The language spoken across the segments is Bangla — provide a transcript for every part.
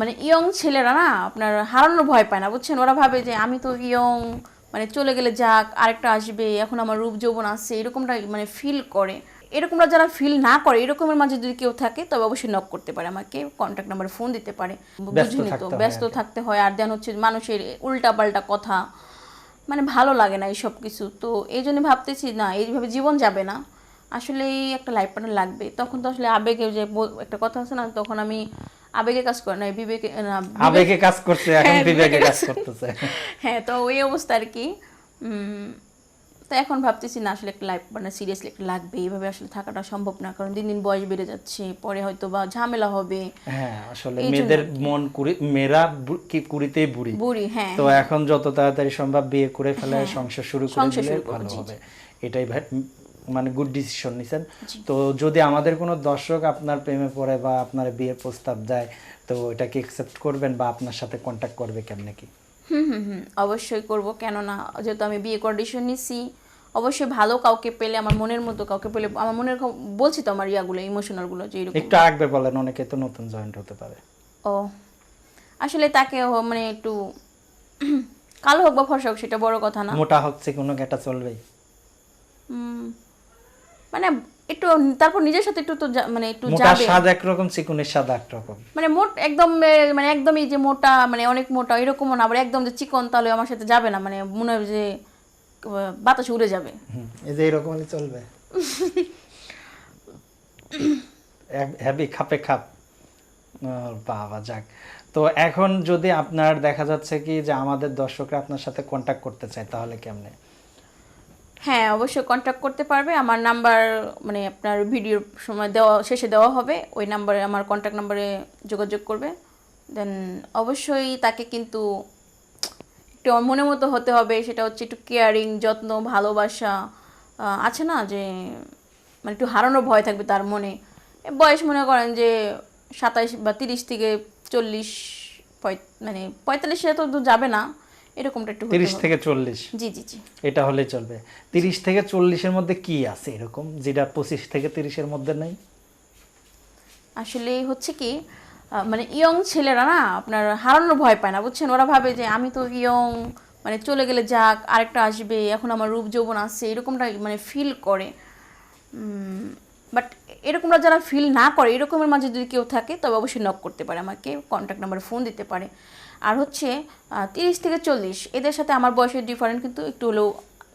মানে ইয়ং ছেলেরা না আপনার হারানোর ভয় পায় না বুঝছেন? ওরা ভাবে যে আমি তো ইয়ং মানে চলে গেলে যাক আরেকটা আসবে এখন আমার রূপ যৌবন আসছে এরকমটা মানে ফিল করে। এরকমটা যারা ফিল না করে এরকমের মাঝে যদি কেউ থাকে তবে অবশ্যই নক করতে পারে আমাকে কন্ট্যাক্ট নাম্বারে ফোন দিতে পারে। বুঝিনি তো ব্যস্ত থাকতে হয় আর দেন হচ্ছে মানুষের উল্টা পাল্টা কথা মানে ভালো লাগে না এইসব কিছু। তো এই জন্য ভাবতেছি না এইভাবে জীবন যাবে না। আসলে একটা লাইফ পার্টনার লাগবে। তখন তো আসলে আবেগে যে একটা কথা আছে না তখন আমি আবেগে কাজ করে না বিবেকে না, আবেগে কাজ করছে এখন হ্যাঁ, বিবেকে কাজ করতেছে। হ্যাঁ তো ওই অবস্থা আর কি। তো এখন ভাবতেছি না আসলে একটা লাইফ পার্টনার সিরিয়াসলি একটা লাগবে। এইভাবে আসলে থাকাটা সম্ভব না কারণ দিন দিন বয়স বেড়ে যাচ্ছে পরে হয়তো বা ঝামেলা হবে। হ্যাঁ আসলে মেয়েদের মন কুড়ি মেয়েরা কি কুড়িতেই বুড়ি। বুড়ি হ্যাঁ তো এখন যত তাড়াতাড়ি সম্ভব বিয়ে করে ফেলে সংসার শুরু করে দিলে ভালো হবে। এটাই ভাই- মানে গুড ডিসিশন নিছেন। তো যদি আমাদের কোনো দর্শক আপনার প্রেমে পড়ে বা আপনার বিয়ের প্রস্তাব দেয় তো এটাকে একসেপ্ট করবেন বা আপনার সাথে কন্ট্যাক্ট করবে কেমনে কি? হুম হুম হুম অবশ্যই করব। কেননা যেহেতু আমি বিয়ে কন্ডিশন নিছি অবশ্যই ভালো কাউকে পেলে আমার মনের মতো কাউকে পেলে আমার মনের বলছি তো আমার ইয়াগুলো ইমোশনালগুলো যে এরকম। একটু আগবে বলেন অনেকে তো নতুন জয়েন্ট হতে পারে। ও আসলে তাকে মানে একটু কালো হোক বা ফর্সা হোক সেটা বড় কথা না। মোটা হচ্ছে কোনো একটা চলবেই। উম, মানে একটু তারপর নিজের সাথে একটু তো মানে একটু যাবে। স্বাদ একরকম চিকুনের স্বাদ একরকম মানে মোট একদম মানে একদমই যে মোটা মানে অনেক মোটা এরকমও না আবার একদম যে চিকন তাহলে আমার সাথে যাবে না মানে মনে হবে যে বাতাসে উড়ে যাবে। এই যে এরকম হলে চলবে। হ্যাভি খাপে খাপ। বাবা যাক। তো এখন যদি আপনার দেখা যাচ্ছে কি যে আমাদের দর্শকরা আপনার সাথে কন্ট্যাক্ট করতে চায় তাহলে কেমনে? হ্যাঁ অবশ্যই কন্ট্যাক্ট করতে পারবে। আমার নাম্বার মানে আপনার ভিডিওর সময় দেওয়া, শেষে দেওয়া হবে। ওই নাম্বারে আমার কন্ট্যাক্ট নাম্বারে যোগাযোগ করবে। দেন অবশ্যই তাকে কিন্তু একটু মনের মতো হতে হবে। সেটা হচ্ছে একটু কেয়ারিং যত্ন, ভালোবাসা। আছে না যে মানে একটু হারানোর ভয় থাকবে তার মনে। বয়স মনে করেন যে সাতাইশ বা তিরিশ থেকে চল্লিশ মানে পঁয়তাল্লিশে তো যাবে না। এরকমটা একটু হতে তিরিশ হবে। থেকে চল্লিশ। জি জি জি। এটা হলেই চলবে। তিরিশ থেকে চল্লিশের মধ্যে কি আছে এরকম যেটা পঁচিশ থেকে তিরিশের মধ্যে নেই? আসলে হচ্ছে কি মানে ইয়ং ছেলেরা না আপনার হারানোর ভয় পায় না বুঝছেন? ওরা ভাবে যে আমি তো ইয়ং মানে চলে গেলে যাক আরেকটা আসবে এখন আমার রূপ যৌবন আসছে এরকমটা মানে ফিল করে। বাট এরকমটা যারা ফিল না করে, এরকমের মাঝে যদি কেউ থাকে, তবে অবশ্যই নক করতে পারে আমাকে কন্ট্যাক্ট নাম্বারে ফোন দিতে পারে। আর হচ্ছে তিরিশ থেকে চল্লিশ, এদের সাথে আমার বয়সের ডিফারেন্ট কিন্তু একটু হলেও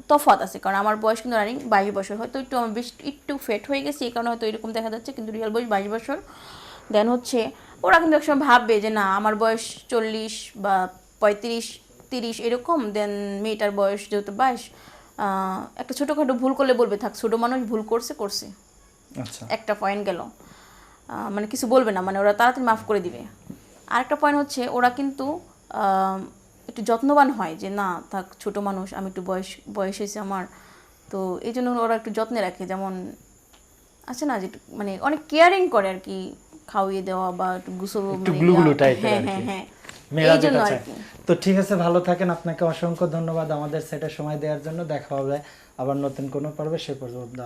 তফাৎ আছে, কারণ আমার বয়স কিন্তু রানিং বাইশ বছর। হয়তো একটু আমার বেশ, একটু ফেট হয়ে গেছে, এই কারণে হয়তো এরকম দেখা যাচ্ছে, কিন্তু রিয়েল বয়স বাইশ বছর। দেন হচ্ছে, ওরা কিন্তু একসময় ভাববে যে না, আমার বয়স চল্লিশ বা পঁয়ত্রিশ, তিরিশ এরকম দেন মেয়েটার বয়স যেহেতু বাইশ একটা ছোটোখাটো ভুল করলে বলবে, থাক, ছোটো মানুষ ভুল করছে করছে। একটা পয়েন্ট গেল। মানে কিছু বলবে না মানে ওরা তাড়াতাড়ি মাফ করে দিবে। আরেকটা পয়েন্ট হচ্ছে ওরা কিন্তু একটু যত্নবান হয় যে না থাক ছোট মানুষ আমি একটু বয়স বয়স হয়েছে আমার। তো এই জন্য ওরা একটু যত্নে রাখে যেমন আছে না যে মানে অনেক কেয়ারিং করে আর কি খাওয়িয়ে দেওয়া বা একটু গুসল মানে হ্যাঁ হ্যাঁ হ্যাঁ। তো ঠিক আছে ভালো থাকেন। আপনাকে অসংখ্য ধন্যবাদ। আমাদের সেটা সময় দেওয়ার জন্য দেখা হবে আবার নতুন কোনো পর্বে। সে পর্যন্ত